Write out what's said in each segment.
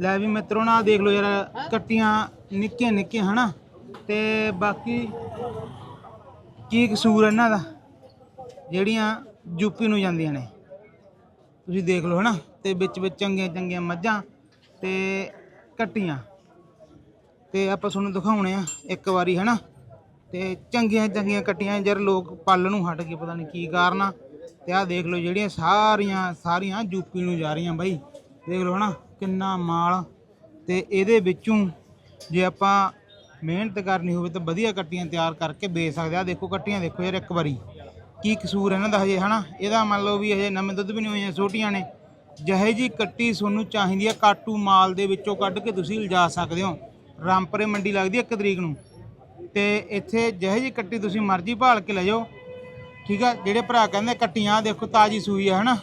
ਲੈ ਵੀ ਮਿੱਤਰੋ ਨਾ ਦੇਖ ਲਓ ਯਾਰ, ਕੱਟੀਆਂ ਨਿੱਕੇ ਨਿੱਕੀਆਂ, ਹਨਾ? ਤੇ ਬਾਕੀ ਕੀ ਕਸੂਰ ਇਹਨਾਂ ਦਾ? ਜਿਹੜੀਆਂ ਯੂਪੀ ਨੂੰ ਜਾਂਦੀਆਂ ਨੇ। ਤੁਸੀਂ ਦੇਖ ਲਓ, ਹਨਾ? ਤੇ ਵਿੱਚ ਵਿੱਚ ਚੰਗੀਆਂ ਚੰਗੀਆਂ ਮੱਝਾਂ ਤੇ ਕੱਟੀਆਂ। ਤੇ ਆਪਾਂ ਤੁਹਾਨੂੰ ਦਿਖਾਉਣੇ ਆ ਇੱਕ ਵਾਰੀ, ਹਨਾ? ਤੇ ਚੰਗੀਆਂ ਚੰਗੀਆਂ ਕੱਟੀਆਂ ਜਰ ਲੋਕ ਪੱਲ ਨੂੰ ਹਟ ਕੇ ਪਤਾ ਨਹੀਂ ਕੀ ਕਾਰਨ ਆ। ਤੇ ਆਹ ਦੇਖ ਲਓ ਜਿਹੜੀਆਂ ਸਾਰੀਆਂ ਸਾਰੀਆਂ ਯੂਪੀ ਨੂੰ ਜਾ ਰਹੀਆਂ ਬਾਈ। ਦੇਖ ਲਓ, ਹਨਾ? ਕਿੰਨਾ ਮਾਲ ਤੇ ਇਹਦੇ ਵਿੱਚੋਂ ਜੇ ਆਪਾਂ ਮਿਹਨਤ ਕਰਨੀ ਹੋਵੇ ਤਾਂ ਵਧੀਆ ਕੱਟੀਆਂ ਤਿਆਰ ਕਰਕੇ ਵੇਚ ਸਕਦੇ ਆ। ਦੇਖੋ ਕੱਟੀਆਂ ਦੇਖੋ ਯਾਰ ਇੱਕ ਵਾਰੀ। ਕੀ ਕਸੂਰ ਇਹਨਾਂ ਦਾ ਹਜੇ, ਹਨਾ? ਇਹਦਾ ਮੰਨ ਲਓ ਵੀ ਹਜੇ ਨਵੇਂ ਦੁੱਧ ਵੀ ਨਹੀਂ ਹੋਈਆਂ, ਛੋਟੀਆਂ ਨੇ। ਜਿਹੇ ਜੀ ਕੱਟੀ ਤੁਹਾਨੂੰ ਚਾਹੀਦੀ ਆ, ਕਾਟੂ ਮਾਲ ਦੇ ਵਿੱਚੋਂ ਕੱਢ ਕੇ ਤੁਸੀਂ ਲਿਜਾ ਸਕਦੇ ਹੋ। ਰਾਮਪਰੇ ਮੰਡੀ ਲੱਗਦੀ ਹੈ ਇੱਕ ਤਰੀਕ ਨੂੰ। ਤੇ ਇੱਥੇ ਜਿਹੇ ਜੀ ਕੱਟੀ ਤੁਸੀਂ ਮਰਜ਼ੀ ਭਾਲ ਕੇ ਲੈ ਜਾਓ। ਠੀਕ ਆ? ਜਿਹੜੇ ਭਰਾ ਕਹਿੰਦੇ ਕੱਟੀਆਂ ਦੇਖੋ ਤਾਜੀ ਸੂਈ ਆ, ਹਨਾ?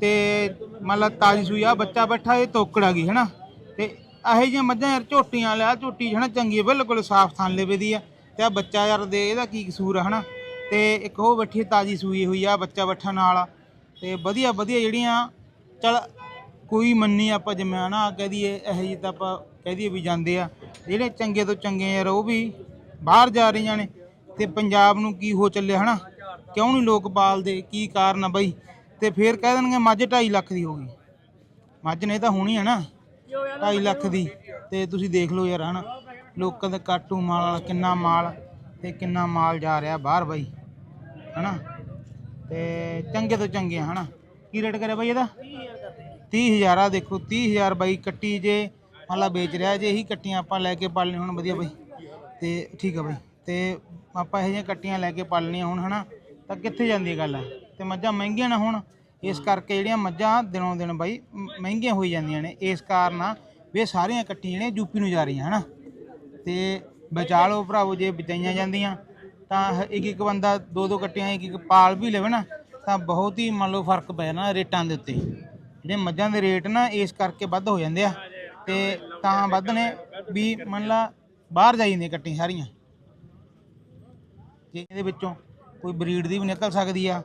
ਤੇ ਮੰਨ ਲਾ ਤਾਜੀ ਸੂਈ ਆ ਬੱਚਾ ਬੈਠਾ ਇਹ ਤੋਕੜ ਆ ਗਈ ਹਨਾ? ਤੇ ਇਹੋ ਜਿਹੀਆਂ ਮੱਝਾਂ ਯਾਰ ਝੋਟੀਆਂ ਲਿਆ ਝੋਟੀ ਹਨਾ ਚੰਗੀ ਆ, ਬਿਲਕੁਲ ਸਾਫ਼ ਥਣ ਲੇਵੇ ਦੀ ਆ। ਤੇ ਆ ਬੱਚਾ ਯਾਰ ਦੇ ਇਹਦਾ ਕੀ ਕਸੂਰ ਆ ਹਨਾ? ਤੇ ਇੱਕ ਉਹ ਬੈਠੀ ਤਾਜੀ ਸੂਈ ਹੋਈ ਆ ਬੱਚਾ ਬੈਠਾ ਨਾਲ ਆ। ਤੇ ਵਧੀਆ ਵਧੀਆ ਜਿਹੜੀਆਂ ਚਲ ਕੋਈ ਮੰਨੀ ਆਪਾਂ ਜਿਵੇਂ ਨਾ ਕਹਿ ਦਈਏ ਇਹੋ ਜਿਹੀ ਤਾਂ ਆਪਾਂ ਕਹਿ ਦਈਏ ਵੀ ਜਾਂਦੇ ਆ। ਜਿਹੜੇ ਚੰਗੇ ਤੋਂ ਚੰਗੇ ਯਾਰ ਉਹ ਵੀ ਬਾਹਰ ਜਾ ਰਹੀਆਂ ਨੇ। ਤੇ ਪੰਜਾਬ ਨੂੰ ਕੀ ਹੋ ਚੱਲਿਆ ਹਨਾ? ਕਿਉਂ ਨਹੀਂ ਲੋਕ ਪਾਲਦੇ ਕੀ ਕਾਰਨ ਆ ਬਈ? ਤੇ ਫੇਰ ਕਹਿ ਦੇਣਗੇ ਮੱਝ 2.5 ਲੱਖ ਦੀ ਹੋ ਗਈ। ਮੱਝ ਨਹੀਂ ਤਾਂ ਹੋਣੀ ਹੈ ਨਾ 2.5 ਲੱਖ ਦੀ। ਤੇ ਤੁਸੀਂ ਦੇਖ ਲਓ ਯਾਰ ਹਨਾ ਲੋਕਾਂ ਦਾ ਕਾਟੂ ਮਾਲ ਵਾਲਾ ਕਿੰਨਾ ਮਾਲ ਤੇ ਕਿੰਨਾ ਮਾਲ ਜਾ ਰਿਹਾ ਬਾਹਰ ਬਾਈ ਹਨਾ। ਤੇ ਚੰਗੇ ਤੋਂ ਚੰਗੇ ਆ, ਹਨਾ। ਕੀ ਰੇਟ ਕਰਿਆ ਬਾਈ ਇਹਦਾ? 30000 ਆ ਦੇਖੋ 30000 ਬਾਈ ਕੱਟੀ ਜੇ ਮਾਲਾ ਵੇਚ ਰਿਹਾ ਜੇ ਇਹੀ ਕੱਟੀਆਂ ਆਪਾਂ ਲੈ ਕੇ ਪਾਲਣੀ ਹੁਣ ਵਧੀਆ ਬਾਈ। ਤੇ ਠੀਕ ਆ ਬਾਈ ਤੇ ਆਪਾਂ ਇਹ ਜਿਹੀਆਂ ਕੱਟੀਆਂ ਲੈ ਕੇ ਪਾਲਣੀਆਂ ਹੁਣ ਹਨਾ ਤਾਂ ਕਿੱਥੇ ਜਾਂਦੀ ਹੈ ਗੱਲ? ਤੇ ਮੱਝਾਂ ਮਹਿੰਗੀਆਂ ਨਾ ਹੋਣ। ਇਸ ਕਰਕੇ ਜਿਹੜੀਆਂ ਮੱਝਾਂ ਦਿਨੋਂ ਦਿਨ ਬਾਈ ਮਹਿੰਗੀਆਂ ਹੋਈ ਜਾਂਦੀਆਂ ਨੇ। ਇਸ ਕਾਰਨ ਆ ਵੀ ਇਹ ਸਾਰੀਆਂ ਕੱਟੀਆਂ ਜਿਹੜੀਆਂ ਯੂਪੀ ਨੂੰ ਜਾ ਰਹੀਆਂ, ਹਨਾ? ਤੇ ਬਚਾ ਲਓ ਭਰਾਵੋ ਜੇ ਬਚਾਈਆਂ ਜਾਂਦੀਆਂ। ਤਾਂ ਇੱਕ ਇੱਕ ਬੰਦਾ ਦੋ ਦੋ ਕੱਟੀਆਂ ਇੱਕ ਇੱਕ ਪਾਲ ਵੀ ਲਵੇ ਨਾ, ਤਾਂ ਬਹੁਤ ਹੀ ਮੰਨ ਲਓ ਫ਼ਰਕ ਪੈ ਜਾਣਾ ਰੇਟਾਂ ਦੇ ਉੱਤੇ। ਜਿਹੜੇ ਮੱਝਾਂ ਦੇ ਰੇਟ ਨਾ ਇਸ ਕਰਕੇ ਵੱਧ ਹੋ ਜਾਂਦੇ ਆ। ਤੇ ਤਾਂ ਵੱਧ ਨੇ ਵੀ ਮੰਨ ਲਾ ਬਾਹਰ ਜਾਈ ਜਾਂਦੀਆਂ ਕੱਟੀਆਂ ਸਾਰੀਆਂ। ਤੇ ਇਹਦੇ ਵਿੱਚੋਂ ਕੋਈ ਬਰੀਡ ਦੀ ਵੀ ਨਿਕਲ ਸਕਦੀ ਆ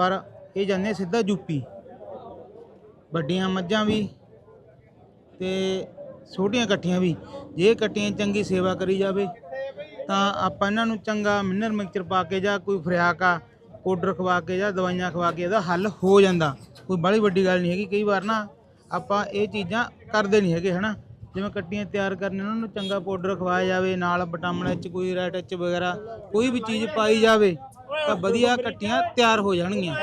ਪਰ ਇਹ ਜਾਂਦੇ ਸਿੱਧਾ ਯੂਪੀ। ਵੱਡੀਆਂ ਮੱਝਾਂ ਵੀ ਤੇ ਛੋਟੀਆਂ ਇਕੱਠੀਆਂ ਵੀ। ਜੇ ਇਕੱਠੀਆਂ ਚੰਗੀ ਸੇਵਾ ਕਰੀ ਜਾਵੇ, ਤਾਂ ਆਪਾਂ ਇਹਨਾਂ ਨੂੰ ਚੰਗਾ ਮਿਨਰ ਮਿਕਸਚਰ ਪਾ ਕੇ ਜਾਂ ਕੋਈ ਫਰਿਆਕ ਆ ਪਾਊਡਰ ਖਵਾ ਕੇ ਜਾਂ ਦਵਾਈਆਂ ਖਵਾ ਕੇ ਇਹਦਾ ਹੱਲ ਹੋ ਜਾਂਦਾ। ਕੋਈ ਬੜੀ ਵੱਡੀ ਗੱਲ ਨਹੀਂ ਹੈਗੀ। ਕਈ ਵਾਰ ਨਾ ਆਪਾਂ ਇਹ ਚੀਜ਼ਾਂ ਕਰਦੇ ਨਹੀਂ ਹੈਗੇ, ਹਨਾ? ਜਿਵੇਂ ਕੱਟੀਆਂ ਤਿਆਰ ਕਰਨੀਆਂ, ਉਹਨਾਂ ਨੂੰ ਚੰਗਾ ਪਾਊਡਰ ਖਵਾਇਆ ਜਾਵੇ, ਨਾਲ ਵਿਟਾਮਿਨ ਐਚ ਕੋਈ ਰੈਟ ਐਚ ਵਗੈਰਾ, ਕੋਈ ਵੀ ਚੀਜ਼ ਪਾਈ ਜਾਵੇ ਤਾਂ ਵਧੀਆ ਕੱਟੀਆਂ ਤਿਆਰ ਹੋ ਜਾਣਗੀਆਂ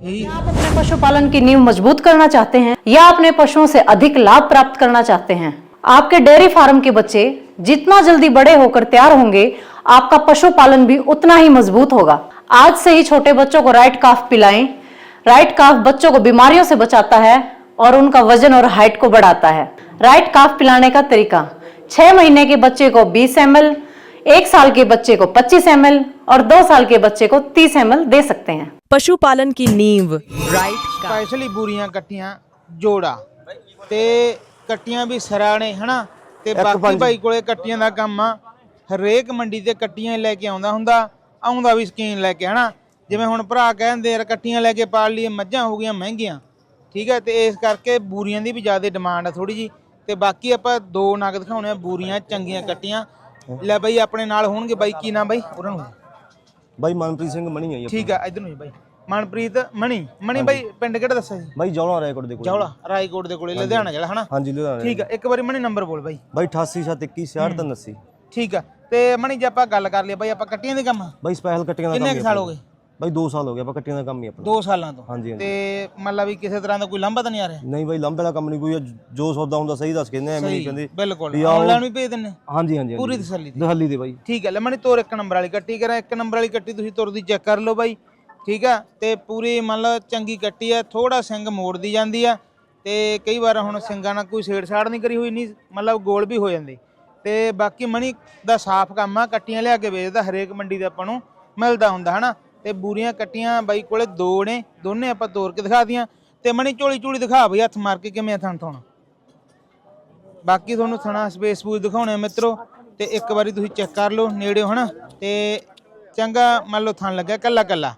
ਇਹੀ आप अपने पशुपालन की नींव मजबूत करना चाहते हैं या अपने पशुओं से अधिक लाभ प्राप्त करना चाहते हैं आपके डेयरी फार्म के बच्चे जितना जल्दी बड़े होकर तैयार होंगे आपका पशुपालन भी उतना ही मजबूत होगा आज से ही छोटे बच्चों को राइट काफ पिलाएं राइट काफ बच्चों को बीमारियों से बचाता है और उनका वजन और हाइट को बढ़ाता है राइट काफ पिलाने का तरीका छह महीने के बच्चे को 20 एम एक साल के बच्चे को 25 एम और दो साल के बच्चे को 30 एम दे सकते हैं पशुपालन की नींव राइट ਸਪੈਸ਼ਲੀ ਬੂਰੀਆਂ ਕੱਟੀਆਂ ਜੋੜਾ ਤੇ ਕੱਟੀਆਂ ਵੀ ਸਰਾਣੇ ਹਨਾ ਤੇ ਬਾਕੀ ਭਾਈ ਕੋਲੇ ਕੱਟੀਆਂ ਦਾ ਕੰਮ ਆ ਹਰੇਕ ਮੰਡੀ ਤੇ ਕੱਟੀਆਂ ਲੈ ਕੇ ਆਉਂਦਾ ਹੁੰਦਾ ਆਉਂਦਾ ਵੀ ਸਕੀਨ ਲੈ ਕੇ ਹਨਾ ਜਿਵੇਂ ਹੁਣ ਭਰਾ ਕਹਿੰਦੇ ਯਾਰ ਕੱਟੀਆਂ ਲੈ ਕੇ ਪਾਲ ਲਈਏ ਮੱਝਾਂ ਹੋ ਗਈਆਂ ਮਹਿੰਗੀਆਂ ਠੀਕ ਹੈ ਤੇ ਇਸ ਕਰਕੇ ਬੂਰੀਆਂ ਦੀ ਵੀ ਜ਼ਿਆਦਾ ਡਿਮਾਂਡ ਆ ਥੋੜੀ ਜੀ ਤੇ ਬਾਕੀ ਆਪਾਂ ਦੋ ਨਗ ਦਿਖਾਉਣੇ ਆ ਬੂਰੀਆਂ ਚੰਗੀਆਂ ਕੱਟੀਆਂ ਲੈ ਬਾਈ ਆਪਣੇ ਨਾਲ ਹੋਣਗੇ ਬਾਈ ਕੀ ਨਾਮ ਬਾਈ? ਉਹਨਾਂ ਨੂੰ। ਬਾਈ ਮਨਪ੍ਰੀਤ ਸਿੰਘ ਮਣੀ ਜੀ ਠੀਕ ਆ ਇਧਰ ਨੂੰ ਜੀ ਬਾਈ। ਮਨਪ੍ਰੀਤ ਮਣੀ। ਮਣੀ ਬਾਈ ਪਿੰਡ ਕਿਹੜਾ ਦੱਸਿਆ ਜੀ? ਬਾਈ ਜੌਲਾ ਰੈਕੋਰਡ ਦੇ ਕੋਲ ਜੌਲਾ ਰਾਏਕੋਟ ਦੇ ਕੋਲੇ ਲੁਧਿਆਣਾ ਜਿਹੜਾ ਹਨਾ? ਹਾਂਜੀ ਲੁਧਿਆਣਾ ਠੀਕ ਆ ਇੱਕ ਵਾਰੀ ਮਣੀ ਨੰਬਰ ਬੋਲ ਬਾਈ। ਬਾਈ 8871 ਠੀਕ ਆ ਤੇ ਮਣੀ ਜੇ ਆਪਾਂ ਗੱਲ ਕਰ ਲਈਏ ਬਾਈ ਆਪਾਂ ਕੱਟੀਆਂ ਦੇ ਕੰਮ? ਬਾਈ ਸਪੈਸ਼ਲ ਕੱਟੀਆਂ ਦਾ ਕੰਮ ਕਿੰਨੇ ਸਾਲ। ਹੋ ਗਏ? ਬਾਈ 2 ਸਾਲ ਹੋ ਗਏ ਆਪਾਂ ਕੱਟੀਆਂ ਦਾ ਕੰਮ ਹੀ ਆਪਣਾ। 2 ਸਾਲਾਂ ਤੋਂ? ਹਾਂਜੀ ਹਾਂਜੀ। ਤੇ ਮੰਨ ਲਾ ਵੀ ਕਿਸੇ ਤਰ੍ਹਾਂ ਦਾ ਕੋਈ ਲੰਬਾ ਤਾਂ ਨਹੀਂ ਆ ਰਿਹਾ? ਨਹੀਂ ਬਾਈ ਲੰਬੇ ਵਾਲਾ ਕੰਮ ਨਹੀਂ ਕੋਈ ਜੋ ਸੌਦਾ ਹੁੰਦਾ ਸਹੀ ਦੱਸ ਕਹਿੰਦੇ ਐਵੇਂ ਨਹੀਂ ਕਹਿੰਦੇ। ਬਿਲਕੁਲ। ਵੀ ਆਓ- ਆਨਲਾਈਨ ਵੀ ਭੇਜ ਦਿੰਨੇ ਹਾਂਜੀ ਹਾਂਜੀ ਪੂਰੀ ਤਸੱਲੀ ਦੀ। ਦਹਲੀ ਦੇ ਬਾਈ। ਠੀਕ ਹੈ ਲੈ ਮਣੀ ਤੋਰ ਇੱਕ ਨੰਬਰ ਵਾਲੀ ਕੱਟੀ ਕਰਾਂ ਇੱਕ ਨੰਬਰ ਵਾਲੀ ਕੱਟੀ ਤੁਸੀਂ ਤੁਰਦੀ ਚੈੱਕ ਕਰ ਲਓ ਬਾਈ। ਠੀਕ ਆ ਤੇ ਪੂਰੀ ਮੰਨ ਲਓ ਚੰਗੀ ਕੱਟੀ ਆ ਥੋੜਾ ਸਿੰਘ ਮੋੜਦੀ ਜਾਂਦੀ ਆ ਤੇ ਕਈ ਵਾਰ ਹੁਣ ਸਿੰਘਾਂ ਨਾਲ ਕੋਈ ਛੇੜ ਛਾੜ ਨਹੀਂ ਕਰੀ ਹੋਈ ਨਹੀਂ ਮਤਲਬ ਗੋਲ ਵੀ ਹੋ ਜਾਂਦੇ। ਤੇ ਬਾਕੀ ਮਣੀ ਦਾ ਸਾਫ਼ ਕੰਮ ਆ ਕੱਟੀਆਂ ਲਿਆ ਕੇ ਵੇਚਦਾ ਹਰੇਕ ਮੰਡੀ ਦੇ ਆਪਾਂ ਨੂੰ ਮਿਲਦਾ ਹੁੰਦਾ ਹਨਾ? ਤੇ ਬੂਰੀਆਂ ਕੱਟੀਆਂ ਬਾਈ ਕੋਲੇ ਦੋ ਨੇ ਦੋਨੇ ਆਪਾਂ ਤੋੜ ਕੇ ਦਿਖਾ ਦੀਆਂ ਤੇ ਮਣੀ ਝੋਲੀ ਝੋਲੀ ਦਿਖਾ ਬਈ ਹੱਥ ਮਾਰ ਕੇ ਕਿਵੇਂ ਥਣ ਥਣ। ਬਾਕੀ ਤੁਹਾਨੂੰ ਥਣਾ ਸਪੇਸ ਸਪੂਸ ਦਿਖਾਉਣੇ ਮਿੱਤਰੋ ਤੇ ਇੱਕ ਵਾਰੀ ਤੁਸੀਂ ਚੈੱਕ ਕਰ ਲਓ ਨੇੜਿਓ ਹਨਾ? ਤੇ ਚੰਗਾ ਮੰਨ ਲਓ ਥਣ ਲੱਗਾ ਕੱਲਾ ਕੱਲਾ।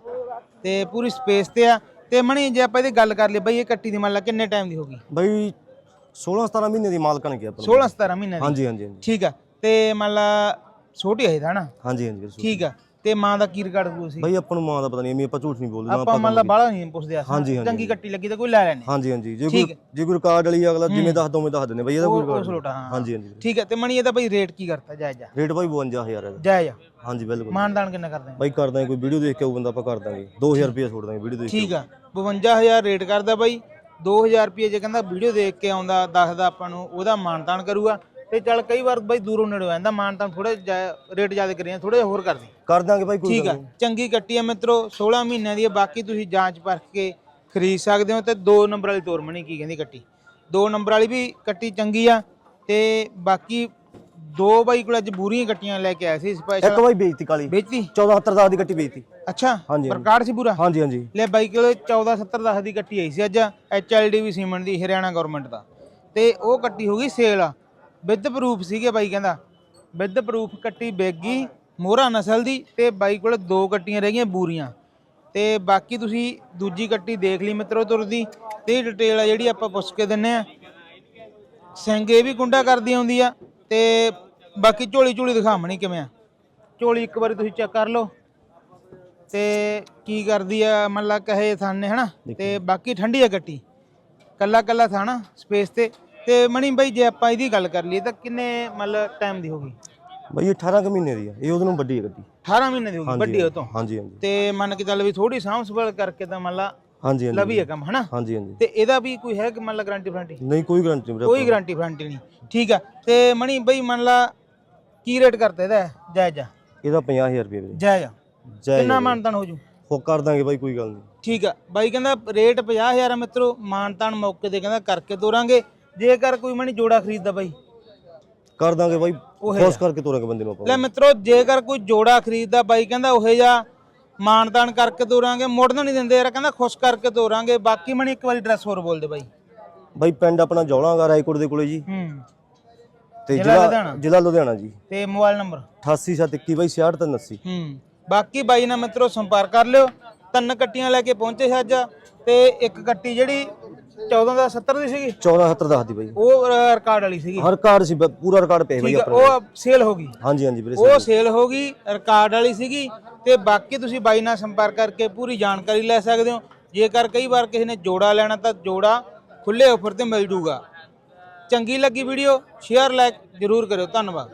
ਤੇ ਪੂਰੀ ਸਪੇਸ ਤੇ ਆ। ਤੇ ਮਣੀ ਜੇ ਆਪਾਂ ਇਹਦੀ ਗੱਲ ਕਰ ਲਈ ਬਈ ਇਹ ਕੱਟੀ ਦੀ ਮੰਨ ਲਾ ਕਿੰਨੇ ਟਾਈਮ ਦੀ ਹੋਗੀ ਬਈ 16 17 ਮਹੀਨੇ ਦੀ ਮਾਲਕਣ ਗਿਆ ਆਪਾਂ ਨੂੰ। 16 17 ਮਹੀਨੇ ਦੀ? ਹਾਂਜੀ ਹਾਂਜੀ ਠੀਕ ਆ। ਤੇ ਮੰਨ ਲਾ ਛੋਟੀ ਹੈ ਨਾ ਹਾਂਜੀ ਹਾਂਜੀ। ਠੀਕ ਆ। ਤੇ ਮਾਂ ਦਾ ਕੀ ਰਿਕਾਰਡ ਕਰੂ ਸੀ ਬਈ ਆਪਾਂ ਨੂੰ ਮਾਂ ਦਾ ਪਤਾ ਨਹੀਂ ਐਵੇਂ ਆਪਾਂ ਝੂਠ ਨਹੀਂ ਬੋਲਦੇ ਆਪਾਂ ਮੰਨ ਲਾ ਬਾਹਲਾ ਨਹੀਂ। ਪੁੱਛਦੇ ਆ ਹਾਂਜੀ, ਹਾਂਜੀ। ਚੰਗੀ ਕੱਟੀ ਲੱਗੀ ਤਾਂ ਕੋਈ ਲੈ ਲੈਣੇ। ਹਾਂਜੀ ਹਾਂਜੀ। ਜੇ ਠੀਕ ਕੋਈ ਜੇ ਕੋਈ ਰਿਕਾਰਡ ਵਾਲੀ ਅਗਲਾ ਜਿਵੇਂ ਦੱਸ ਦੋ ਉਵੇਂ ਦੱਸ ਦਿੰਦੇ ਬਈ ਇਹਦਾ ਕੋਈ ਉਹ ਰਿਕਾਰਡ ਸਲੋਟਾ ਹਾਂ। ਹਾਂਜੀ ਹਾਂਜੀ। ਠੀਕ ਹੈ ਤੇ ਮਣੀ ਇਹਦਾ ਬਈ ਰੇਟ ਕੀ ਕਰਤਾ? ਜਾਇਜ਼ ਜਾ ਰੇਟ ਭਾਈ 52000 ਹੈ ਜਾਇਜ਼ ਆ। ਹਾਂਜੀ ਬਿਲਕੁਲ। ਮਾਨਦਾਨ ਕਿੰਨਾ ਕਰਦੇ ਆ ਬਾਈ ਕਰ ਦਾਂਗੇ ਕੋਈ ਵੀਡੀਓ ਦੇਖ ਕੇ ਆਊ ਬੰਦਾ ਆਪਾਂ ਕਰ ਦਾਂਗੇ। 2000 ਰੁਪਏ ਛੋੜ ਦਾਂਗੇ ਵੀਡੀਓ ਦੇਖ ਕੇ ਠੀਕ ਆ। 52000 ਰੇਟ ਕਰਦਾ ਬਾਈ। 2000 ਰੁਪਏ ਜੇ ਕਹਿੰਦਾ ਵੀਡੀਓ ਦੇਖ ਕੇ ਆਉਂਦਾ ਦੱਸਦਾ ਆਪਾਂ ਨੂੰ ਉਹਦਾ ਮਾਨਤਾਨ ਕਰੂਗਾ। ਤੇ ਚੱਲ ਕਈ ਵਾਰ ਬਾਈ ਦੂਰੋਂ ਨੇੜੇ ਜਾਂਦਾ ਮਾਨਤਾਨ ਥੋੜਾ ਰੇਟ ਜ਼ਿਆਦਾ ਕਰੀਆਂ ਥੋੜਾ ਹੋਰ ਕਰ ਦੇ। ਕਰ ਦਾਂਗੇ ਭਾਈ ਕੋਈ ਠੀਕ ਆ ਚੰਗੀ ਕੱਟੀ ਆ ਮਿੱਤਰੋ 16 ਮਹੀਨਿਆਂ ਦੀ ਆ ਬਾਕੀ ਤੁਸੀਂ ਜਾਂਚ ਪਰਖ ਕੇ ਖਰੀਦ ਸਕਦੇ ਹੋ ਤੇ 2 ਨੰਬਰ ਵਾਲੀ ਤੋਰ ਮਣੀ ਕੀ ਕਹਿੰਦੀ ਕੱਟੀ 2 ਨੰਬਰ ਵਾਲੀ ਵੀ ਕੱਟੀ ਚੰਗੀ ਆ ਤੇ ਬਾਕੀ ਦੋ ਬਾਈ ਕੋਲ ਅੱਜ ਬੂਰੀਆਂ ਕੱਟੀਆਂ ਲੈ ਕੇ ਆਏ ਸੀ ਇੱਕ ਸਪੈਸ਼ਲ ਭਾਈ ਵੇਚਤੀ ਕਾਲੀ ਵੇਚਤੀ 1470 ਦੀ ਗੱਟੀ ਵੇਚਤੀ ਅੱਛਾ ਹਾਂਜੀ, ਪ੍ਰਕਾੜ ਸੀ ਪੂਰਾ? ਹਾਂਜੀ ਹਾਂਜੀ। ਲੈ ਬਾਈ ਕੋਲ 1470 10 ਦੀ ਕੱਟੀ ਆਈ ਸੀ ਅੱਜ ਐਚਐਲਡੀ ਵੀ ਸੀਮਨ ਦੀ ਹਰਿਆਣਾ ਗਵਰਨਮੈਂਟ ਦਾ। ਤੇ ਉਹ ਕੱਟੀ ਹੋ ਗਈ ਸੇਲ। ਵਿਦ ਪ੍ਰੂਫ ਸੀਗੇ ਬਾਈ ਕਹਿੰਦਾ। ਵਿਦ ਪ੍ਰੂਫ ਕੱਟੀ ਬੇਗੀ ਮੋਹਰਾ ਨਸਲ ਦੀ ਤੇ ਬਾਈ ਕੋਲ ਦੋ ਕੱਟੀਆਂ ਰਹਿ ਗਈਆਂ ਬੂਰੀਆਂ। ਤੇ ਬਾਕੀ ਤੁਸੀਂ ਦੂਜੀ ਕੱਟੀ ਦੇਖ ਲਈ ਮਿੱਤਰੋ ਤੁਰਦੀ ਤੇ ਡਿਟੇਲ ਆ ਜਿਹੜੀ ਆਪਾਂ ਪੁੱਛ ਕੇ ਦਿੰਨੇ ਆ। ਸਿੰਘ ਇਹ ਵੀ ਕੁੰਡਾ ਕਰਦੀ ਆਉਂਦੀ ਆ ਤੇ ਬਾਕੀ ਝੋਲੀ ਝੋਲੀ ਦਿਖਾਵਣੀ ਕਿਵੇਂ ਆ। ਝੋਲੀ ਇੱਕ ਵਾਰੀ ਤੁਸੀਂ ਚੈੱਕ ਕਰ ਲਓ। ਤੇ ਕੀ ਕਰਦੀ ਆ ਮੰਨ ਲਾ ਕਹੇ ਥਾਨੇ ਹਨਾ? ਤੇ ਬਾਕੀ ਠੰਡੀ ਆ ਗੱਟੀ ਕੱਲਾ ਕੱਲਾ ਥਾਣਾ ਸਪੇਸ ਤੇ। ਤੇ ਮਣੀ ਬਾਈ ਜੇ ਆਪਾਂ ਇਹਦੀ ਗੱਲ ਕਰ ਲਈਏ ਤਾਂ ਕਿੰਨੇ ਮਤਲਬ ਟਾਈਮ ਦੀ ਹੋਗੀ ਬਾਈ ਇਹ 18 ਕੁ ਮਹੀਨੇ ਦੀ ਆ। ਇਹ ਉਹਦੇ ਨੂੰ ਵੱਡੀ ਹੈ ਗੱਡੀ। 18 ਮਹੀਨੇ ਦੀ ਹੋਗੀ ਵੱਡੀ ਉਹ ਤੋਂ? ਹਾਂਜੀ ਹਾਂਜੀ। ਤੇ ਮੰਨ ਕੇ ਚੱਲ ਵੀ ਥੋੜੀ ਸਾਂਭ ਸੰਭਾਲ ਕਰਕੇ ਤਾਂ ਮੰਨ ਲਾ ਹਾਂਜੀ ਹਾਂਜੀ ਲਵੀ ਹੈ ਕੰਮ ਹਨਾ? ਹਾਂਜੀ ਹਾਂਜੀ। ਤੇ ਇਹਦਾ ਵੀ ਕੋਈ ਹੈ ਕਿ ਮੰਨ ਲਾ ਗਾਰੰਟੀ ਫਰੰਟੀ? ਨਹੀਂ ਕੋਈ ਗਰੰਟੀ ਨਹੀਂ ਕੋਈ ਗਾਰੰਟੀ ਫਰੰਟੀ ਨਹੀਂ। ਠੀਕ ਆ। ਤੇ ਮਣੀ ਬਈ ਮੰਨ ਲਾ ਕੀ ਰੇਟ ਕਰਤਾ ਇਹਦਾ? ਜਾਇਜ਼ ਇਹਦਾ 50000 ਰੁਪਏ ਵੀਰੇ। ਜਾਇਜ਼ ਜੈ ਕਿੰਨਾ ਮਾਨਤਾਨ ਹੋ ਜੂ? ਹੋ ਕਰ ਦਾਂਗੇ ਬਾਈ ਕੋਈ ਗੱਲ ਨਹੀਂ। ਠੀਕ ਆ। ਬਾਈ ਕਹਿੰਦਾ ਰੇਟ 50000 ਆ ਮਿੱਤਰੋ ਮਾਨਤਾਨ ਮੌਕੇ ਤੇ ਕਹਿੰਦਾ ਕਰਕੇ ਤੋਰਾਂਗੇ। ਜੇਕਰ ਕੋਈ ਮਣੀ ਜੋੜਾ ਖਰੀਦਦਾ ਬਾਈ। ਕਰ ਦਾਂਗੇ ਬਾਈ ਉਹ ਖੁਸ਼ ਕਰਕੇ ਤੋਰਾਂਗੇ ਬੰਦੇ ਨੂੰ ਲੈ ਆਪਾਂ ਮਿੱਤਰੋ ਜੇਕਰ ਕੋਈ ਜੋੜਾ ਖਰੀਦਦਾ ਬਾਈ ਕਹਿੰਦਾ ਉਹੇ ਜਾ ਮਾਨਤਾਨ ਕਰਕੇ ਤੋਰਾਂਗੇ ਮੁੜਨ ਨਹੀਂ ਦਿੰਦੇ ਯਾਰ ਕਹਿੰਦਾ ਖੁਸ਼ ਕਰਕੇ ਤੋਰਾਂਗੇ ਬਾਕੀ ਮਣੀ ਇੱਕ ਵਾਰੀ ਡਰੈਸ ਹੋਰ ਬੋਲ ਦੇ ਬਾਈ। ਬਾਈ ਪਿੰਡ ਆਪਣਾ ਜੌਲਾਂਗਾ ਰਾਏਕੋਟ ਦੇ ਕੋਲੇ ਜੀ। ਹੂੰ। ਤੇ ਜ਼ਿਲ੍ਹਾ ਜ਼ਿਲ੍ਹਾ ਲੁਧਿਆਣਾ। ਜ਼ਿਲ੍ਹਾ ਲੁਧਿਆਣਾ ਜੀ। ਤੇ ਮੋਬਾਈਲ ਨੰਬਰ? 8871 ਬਾਈ 6680 ਹੂੰ। ਬਾਕੀ ਬਾਈ ਨਾਲ ਮਿੱਤਰੋ ਸੰਪਰਕ ਕਰ ਲਿਓ। ਤਿੰਨ ਕੱਟੀਆਂ ਲੈ ਕੇ ਪਹੁੰਚੇ ਸੀ ਅੱਜ। ਤੇ ਇੱਕ ਕੱਟੀ ਜਿਹੜੀ 14 ਦਾ 70 ਦੀ ਸੀਗੀ? 1470 ਦੱਸਦੀ ਬਾਈ। ਉਹ ਰ- ਰਿਕਾਰਡ ਵਾਲੀ ਸੀਗੀ। ਹਰ ਕਾਰਡ ਸੀ ਬ- ਪੂਰਾ ਰਿਕਾਰਡ ਪਏ ਬਾਈ ਠੀਕ ਆ, ਆਪਣੇ ਉਹ ਸੇਲ ਹੋ ਗਈ। ਹਾਂਜੀ ਹਾਂਜੀ ਵੀਰੇ ਉਹ ਸੇਲ ਹੋ ਗਈ ਰਿਕਾਰਡ ਵਾਲੀ ਸੀਗੀ ਤੇ ਬਾਕੀ ਤੁਸੀਂ ਬਾਈ ਨਾਲ ਸੰਪਰਕ ਕਰਕੇ ਪੂਰੀ ਜਾਣਕਾਰੀ ਲੈ ਸਕਦੇ ਹੋ। ਜੇਕਰ ਕਈ ਵਾਰ ਕਿਸੇ ਨੇ ਜੋੜਾ ਲੈਣਾ ਤਾਂ ਜੋੜਾ ਖੁੱਲੇ ਆਫਰ ਤੇ ਮਿਲ ਜੂਗਾ। ਚੰਗੀ ਲੱਗੀ ਵੀਡੀਓ ਸ਼ੇਅਰ ਲਾਈਕ ਜ਼ਰੂਰ ਕਰਿਓ। ਧੰਨਵਾਦ।